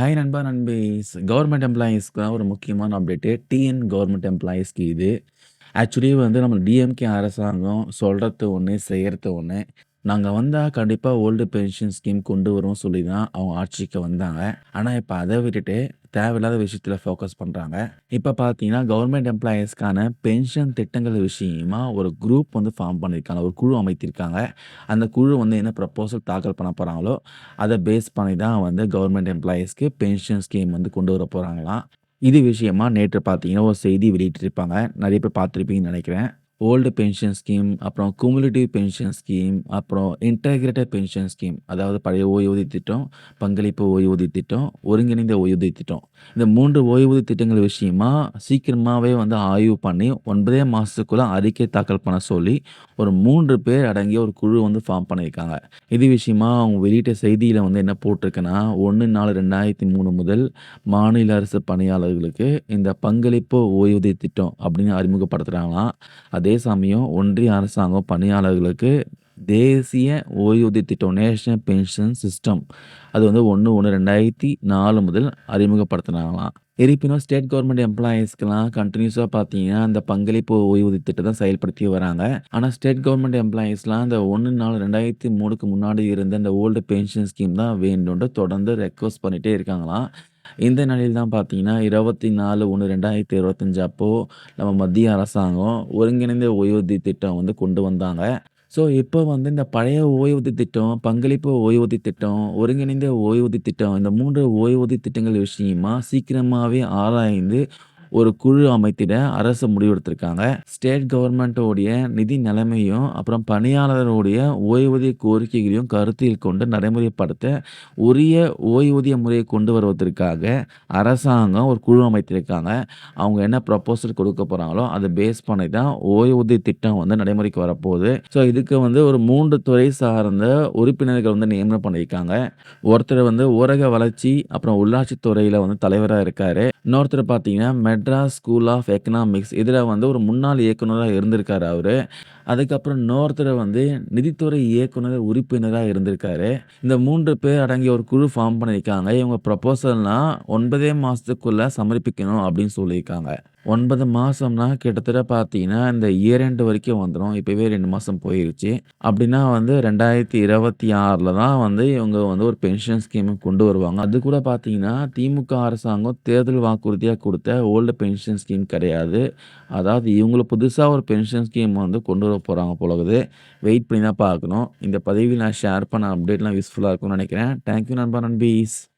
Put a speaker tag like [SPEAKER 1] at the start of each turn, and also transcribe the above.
[SPEAKER 1] Hi நண்பா நண்பீஸ் government எம்ப்ளாயீஸ்க்குலாம் ஒரு முக்கியமான அப்டேட்டு டிஎன் கவர்மெண்ட் எம்ப்ளாயீஸ்க்கு இது. ஆக்சுவலி வந்து நம்ம டிஎம்கே அரசாங்கம் சொல்கிறது ஒன்று செய்கிறது ஒன்று நாங்கள் வந்தால் கண்டிப்பாக ஓல்டு பென்ஷன் ஸ்கீம் கொண்டு வரோம் சொல்லி தான் அவங்க ஆட்சிக்கு வந்தாங்க. ஆனால் இப்போ அதை விட்டுட்டு தேவையில்லாத விஷயத்தில் ஃபோக்கஸ் பண்ணுறாங்க இப்போ பார்த்தீங்கன்னா கவர்மெண்ட் எம்ப்ளாயீஸ்க்கான பென்ஷன் திட்டங்கள் விஷயமா ஒரு குரூப் வந்து ஃபார்ம் பண்ணியிருக்காங்க ஒரு குழு அமைத்திருக்காங்க. அந்த குழு வந்து என்ன ப்ரப்போசல் தாக்கல் பண்ண போகிறாங்களோ அதை பேஸ் பண்ணி தான் வந்து கவர்மெண்ட் எம்ப்ளாயீஸ்க்கு பென்ஷன் ஸ்கீம் வந்து கொண்டு வர போகிறாங்களாம் இது விஷயமா நேற்று பார்த்தீங்கன்னா ஒரு செய்தி வெளியிட்டிருப்பாங்க. நிறைய பேர் பார்த்துருப்பீங்கன்னு நினைக்கிறேன். ஓல்டு பென்ஷன் ஸ்கீம் அப்புறம் குமுலேட்டிவ் பென்ஷன் ஸ்கீம் அப்புறம் இன்டகிரேட்டட் பென்ஷன் ஸ்கீம் அதாவது பழைய ஓய்வூதிய திட்டம் பங்களிப்பு ஓய்வூதிய திட்டம் ஒருங்கிணைந்த ஓய்வூதிய திட்டம். இந்த மூன்று ஓய்வூதிய திட்டங்கள் விஷயமா சீக்கிரமாகவே வந்து ஆய்வு பண்ணி ஒன்பதே மாதத்துக்குள்ளே அறிக்கை தாக்கல் பண்ண சொல்லி ஒரு மூன்று பேர் அடங்கிய ஒரு குழு வந்து ஃபார்ம் பண்ணியிருக்காங்க. இது விஷயமா அவங்க வெளியிட்ட செய்தியில் வந்து என்ன போட்டிருக்குன்னா ஒன்று நாலு ரெண்டாயிரத்தி மூணு முதல் மாநில அரசு பணியாளர்களுக்கு இந்த பங்களிப்பு ஓய்வூதிய திட்டம் அப்படின்னு அறிமுகப்படுத்துகிறாங்களாம் அதே அதே சமயம் ஒன்றிய அரசாங்கம் பணியாளர்களுக்கு தேசிய ஓய்வூதிய திட்டம் நேஷனல் பென்ஷன் சிஸ்டம் அது வந்து ஒன்று ஒன்று ரெண்டாயிரத்தி நாலு முதல் அறிமுகப்படுத்தினாங்களாம். இருப்பினும் ஸ்டேட் கவர்மெண்ட் எம்ப்ளாயீஸ்க்கெல்லாம் கண்டினியூஸாக பார்த்தீங்கன்னா அந்த பங்களிப்பு ஓய்வூதிய திட்டத்தை செயல்படுத்தி வராங்க. ஆனால் ஸ்டேட் கவர்மெண்ட் எம்ப்ளாயீஸ்லாம் அந்த ஒன்று நாலு ரெண்டாயிரத்தி மூணுக்கு முன்னாடி இருந்த அந்த ஓல்டு பென்ஷன் ஸ்கீம் தான் வேண்டும்னு தொடர்ந்து ரெக்வஸ்ட் பண்ணிகிட்டே இருக்காங்களாம். இந்த நிலையில் தான் பார்த்தீங்கன்னா இருபத்தி நாலு ஒன்று ரெண்டாயிரத்தி இருபத்தஞ்சு அப்போது நம்ம மத்திய அரசாங்கம் ஒருங்கிணைந்த ஓய்வூதிய திட்டம் வந்து கொண்டு வந்தாங்க. ஸோ இப்போ வந்து இந்த பழைய ஓய்வூதிய திட்டம் பங்களிப்பு ஓய்வூதிய திட்டம் ஒருங்கிணைந்த ஓய்வூதிய திட்டம் இந்த மூன்று ஓய்வூதிய திட்டங்கள் விஷயமா சீக்கிரமாகவே ஆராய்ந்து ஒரு குழு அமைத்திட அரசு முடிவெடுத்திருக்காங்க. ஸ்டேட் கவர்மெண்ட்டோடைய நிதி நிலைமையும் அப்புறம் பணியாளருடைய ஓய்வூதிய கோரிக்கைகளையும் கருத்தில் கொண்டு நடைமுறைப்படுத்த உரிய ஓய்வூதிய முறையை கொண்டு வருவதற்காக அரசாங்கம் ஒரு குழு அமைத்திருக்காங்க. அவங்க என்ன ப்ரப்போசல் கொடுக்க போகிறாங்களோ அதை பேஸ் பண்ணி தான் ஓய்வூதிய திட்டம் வந்து நடைமுறைக்கு வரப்போகுது. ஸோ இதுக்கு வந்து ஒரு மூன்று துறை சார்ந்த உறுப்பினர்கள் வந்து நியமனம் பண்ணியிருக்காங்க. ஒருத்தர் வந்து ஊரக வளர்ச்சி அப்புறம் உள்ளாட்சி துறையில் வந்து தலைவராக இருக்கார். இன்னொருத்தர் பார்த்தீங்கன்னா மெட்ராஸ் ஸ்கூல் ஆஃப் எக்கனாமிக்ஸ். இதில் வந்து ஒரு முன்னாள் இயக்குனராக இருந்திருக்காரு அவர். அதுக்கப்புறம் இன்னொருத்தர் வந்து நிதித்துறை இயக்குனர் உறுப்பினராக இருந்திருக்காரு. இந்த மூன்று பேர் அடங்கிய ஒரு குழு ஃபார்ம் பண்ணியிருக்காங்க. இவங்க ப்ரப்போசல்னால் ஒன்பதே மாதத்துக்குள்ளே சமர்ப்பிக்கணும் அப்படின்னு சொல்லியிருக்காங்க. ஒன்பது மாதம்னா கிட்டத்தட்ட பார்த்தீங்கன்னா இந்த இயர் எண்டு வரைக்கும் வந்துடும் இப்போவே ரெண்டு மாதம் போயிருச்சு. அப்படின்னா வந்து ரெண்டாயிரத்தி இருபத்தி ஆறில் தான் வந்து இவங்க வந்து ஒரு பென்ஷன் ஸ்கீமை கொண்டு வருவாங்க. அது கூட பார்த்தீங்கன்னா திமுக அரசாங்கம் தேர்தல் வாக்குறுதியாக கொடுத்த ஓல்டு பென்ஷன் ஸ்கீம் கிடையாது. அதாவது இவங்களை புதுசாக ஒரு பென்ஷன் ஸ்கீம் வந்து கொண்டு வர போகிறாங்க போலகுது. வெயிட் பண்ணி தான் பார்க்கணும். இந்த பதிவில் நான் ஷேர் பண்ண அப்டேட்லாம் யூஸ்ஃபுல்லாக இருக்கும்னு நினைக்கிறேன். தேங்க்யூ நண்பா நண்பீஸ்.